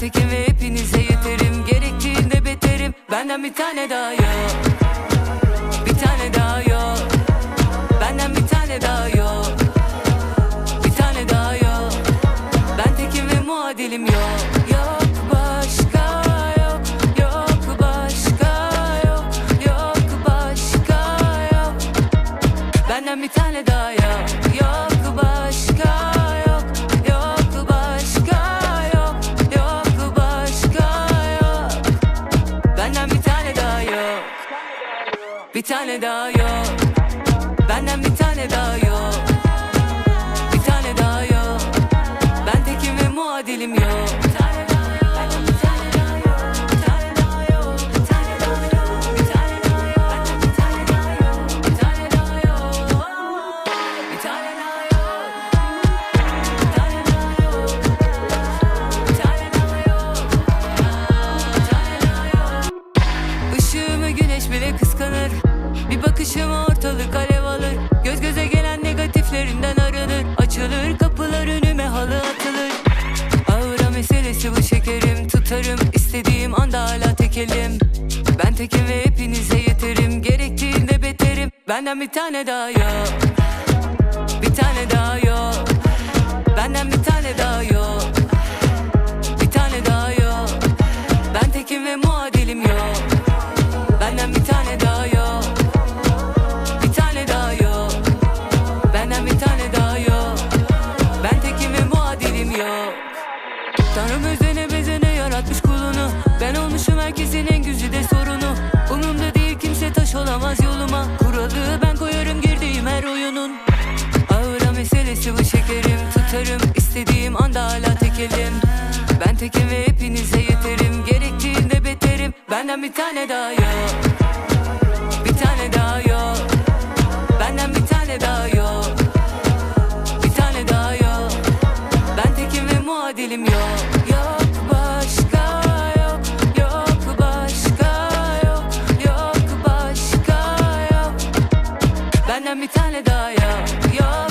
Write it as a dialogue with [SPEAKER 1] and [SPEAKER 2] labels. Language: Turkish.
[SPEAKER 1] tekim ve hepinize yeterim. Gerektiğinde beterim. Benden bir tane daha yok. Bir tane daha yok. Benden bir tane daha yok. Bir tane daha yok. Ben tekim ve muadilim yok. Yok başka yok. Yok başka yok. Yok başka yok. Benden bir tane daha yok Bir tane daha yok. Benden bir tane daha yok Tutarım istediğim anda hala tekelim. Ben tekim ve hepinize yeterim. Gerektiğinde beterim. Benden bir tane daha yok. Bir tane daha yok. Benden bir tane daha yok saçımı çekerim Tutarım. İstediğim anda hala tekelim. Ben tekim ve hepinize yeterim. Gerektiğinde beterim. Benden bir tane daha yok. Bir tane daha yok. Benden bir tane daha yok. Bir tane daha yok. Ben tekim ve muadilim yok. Benden bir tane daha yok, yok.